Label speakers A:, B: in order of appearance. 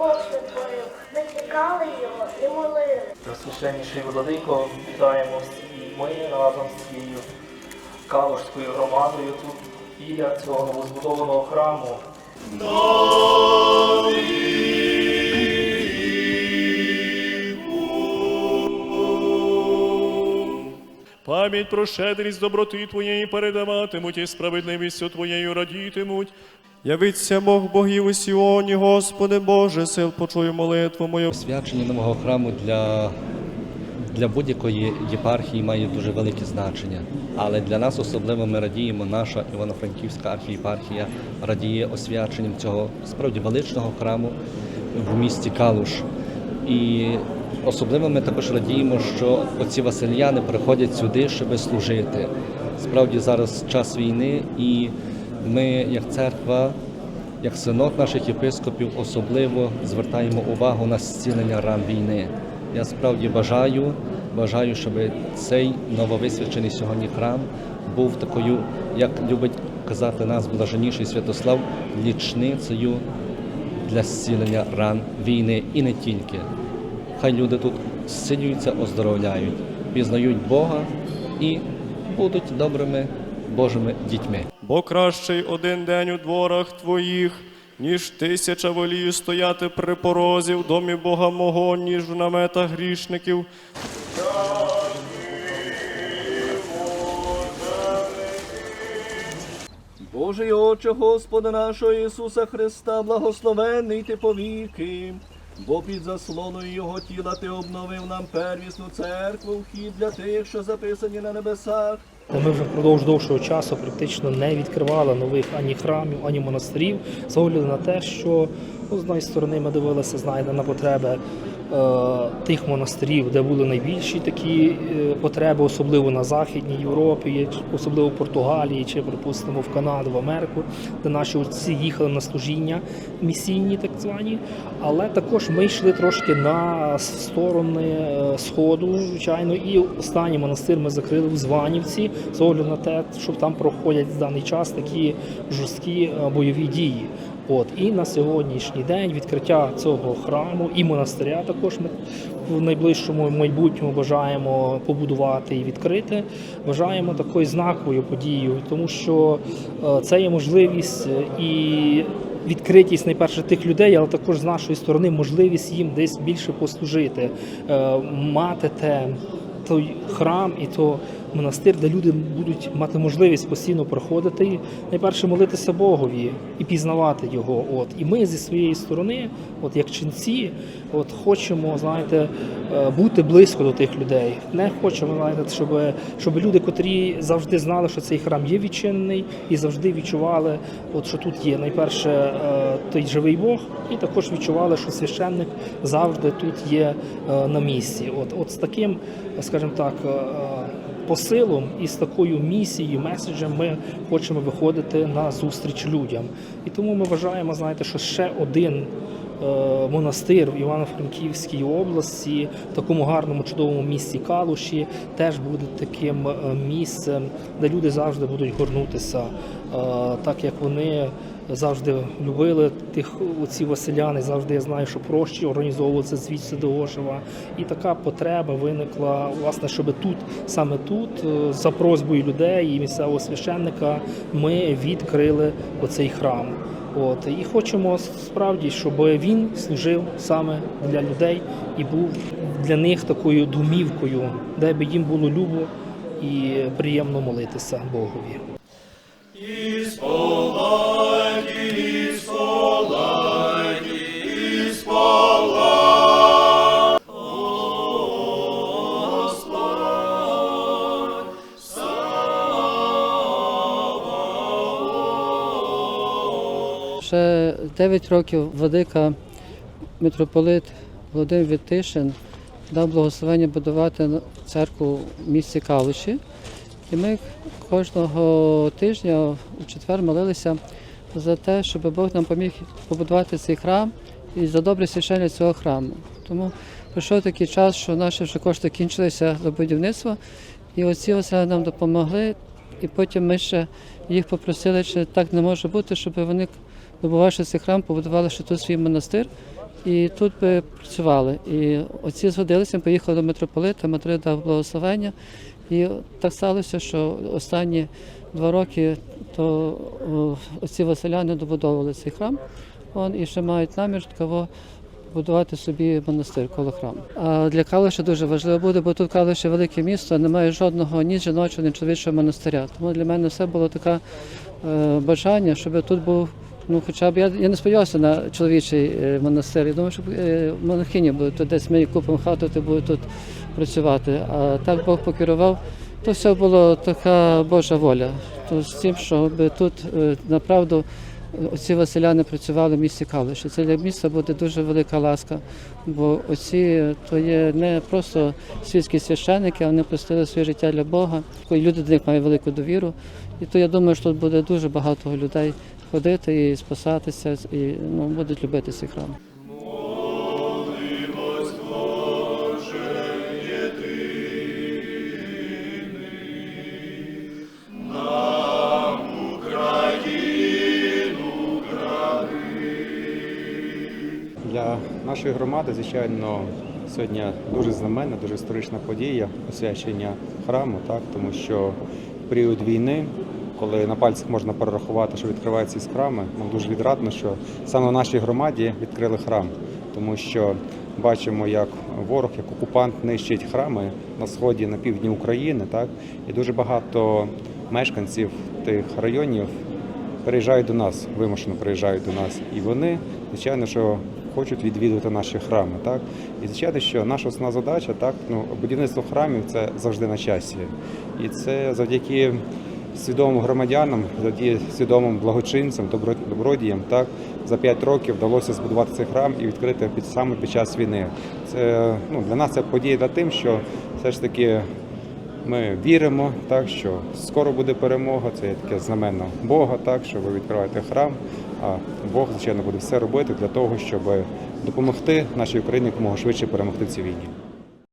A: Сотворив. Ми чекали його і молили.
B: Просвященніший владико, вітаємо всі ми разом з цією калужською громадою тут біля цього новозбудованого храму.
C: Пам'ять про щедрість доброти Твоєї передаватимуть і справедливістю Твоєю радітимуть. Явиться Бог богів у Сіоні, Господи Боже, сил почуй молитву мою.
D: Свячення нового храму для, для будь-якої єпархії має дуже велике значення. Але для нас особливо ми радіємо, наша Івано-Франківська архієпархія радіє освяченням цього справді величного храму в місті Калуш. І особливо ми також радіємо, що оці васильяни приходять сюди, щоб служити. Справді зараз час війни, і ми, як церква, як синод наших єпископів особливо звертаємо увагу на зцілення ран війни. Я справді бажаю, бажаю, щоб цей нововисвячений сьогодні храм був такою, як любить казати нас блаженніший Святослав, лічницею для зцілення ран війни і не тільки. Хай люди тут зцілюються, оздоровляють, пізнають Бога і будуть добрими Божими дітьми.
C: Бо кращий один день у дворах Твоїх, ніж тисяча волію стояти при порозі в домі Бога мого, ніж в наметах грішників.
D: Божий Отче Господа нашого Ісуса Христа, благословенний ти повіки, бо під заслоною Його тіла ти обновив нам первісну церкву, вхід для тих, що записані на небесах.
E: Ми вже впродовж довшого часу практично не відкривали нових ані храмів, ані монастирів з огляду на те, що ну, з однієї сторони ми дивилися, знаєте, на потреби тих монастирів, де були найбільші такі е, потреби, особливо на Західній Європі, особливо в Португалії, чи, припустимо, в Канаду, в Америку, де наші отці їхали на служіння місійні, так звані. Але також ми йшли трошки на сторони е, сходу, звичайно, і останній монастир ми закрили в Званівці з огляду на те, що там проходять в даний час такі жорсткі е, бойові дії. От і на сьогоднішній день відкриття цього храму і монастиря також ми в найближчому майбутньому бажаємо побудувати і відкрити. Вважаємо такою знаковою подією, тому що е, це є можливість е, і відкритість найперше тих людей, але також з нашої сторони можливість їм десь більше послужити, е, мати те. Той храм і то монастир, де люди будуть мати можливість постійно приходити і найперше молитися Богові і пізнавати його. От і ми зі своєї сторони, от як ченці, от хочемо, знаєте, е, бути близько до тих людей. Не хочемо, знаєте, щоб, щоб люди, котрі завжди знали, що цей храм є відчинений, і завжди відчували, от що тут є найперше е, той живий Бог, і також відчували, що священник завжди тут є е, на місці. От, от з таким, скажімо так. Посилом і з такою місією, меседжем ми хочемо виходити на зустріч людям. І тому ми вважаємо, знаєте, що ще один монастир в Івано-Франківській області, в такому гарному чудовому місті Калуші, теж буде таким е, місцем, де люди завжди будуть горнутися, е, так як вони завжди любили тих оці Василяни. Завжди я знаю, що проще організовуватися звідси до Ошева. І така потреба виникла, власне, щоб тут, саме тут, е, за просьбою людей і місцевого священника, ми відкрили оцей храм. От і хочемо справді, щоб він служив саме для людей і був для них такою домівкою, де би їм було любо і приємно молитися Богові.
F: Ще 9 років владика митрополит Володимир Вітишин дав благословення будувати церкву в місті Калуші. І ми кожного тижня у четвер молилися за те, щоб Бог нам поміг побудувати цей храм і за добре священня цього храму. Тому пройшов такий час, що наші вже кошти кінчилися до будівництва, і оці оселі нам допомогли. І потім ми ще їх попросили, чи так не може бути, щоб вони, добувавши цей храм, побудували ще тут свій монастир і тут би працювали. І оці згодилися, поїхали до митрополита, Мадрид дав благословення. І так сталося, що останні два роки то оці василяни добудовували цей храм. Он, і ще мають намір такого будувати собі монастир коло храму. А для Калиша дуже важливо буде, бо тут Калише велике місто, немає жодного ні жіночого, ні чоловічого монастиря. Тому для мене все було таке е, бажання, щоб тут був. Ну, хоча б я, я не сподівався на чоловічий е, монастир. Я думаю, що е, монахині будуть тут десь ми купимо хату, ти будуть тут працювати. А так Бог покерував. То все було така Божа воля. То з тим, щоб тут е, направду оці василяни працювали в місті Калиші. Це для міста буде дуже велика ласка, бо оці то є не просто світські священники, вони простили своє життя для Бога. І люди до них мають велику довіру. І то я думаю, що тут буде дуже багато людей ходити і спасатися, і ну, будуть любити цей храм.
G: Нашої громади, звичайно, сьогодні дуже знаменна, дуже історична подія освячення храму, так? Тому що в період війни, коли на пальцях можна перерахувати, що відкриваються ці храми, нам дуже відрадно, що саме в нашій громаді відкрили храм, тому що бачимо, як ворог, як окупант нищить храми на сході, на півдні України, так? І дуже багато мешканців тих районів переїжджають до нас, вимушено приїжджають до нас. І вони, звичайно, що хочуть відвідувати наші храми. Так? І звичайно, що наша основна задача, так, ну, будівництво храмів це завжди на часі. І це завдяки свідомим громадянам, завдяки свідомим благочинцям, добродіям, так, за 5 років вдалося збудувати цей храм і відкрити під саме під час війни. Це ну, для нас це подія для тим, що все ж таки ми віримо, так що скоро буде перемога. Це є таке знамено Бога, так що ви відкриваєте храм. А Бог, звичайно, буде все робити для того, щоб допомогти нашій Україні якомога швидше перемогти в цій війні.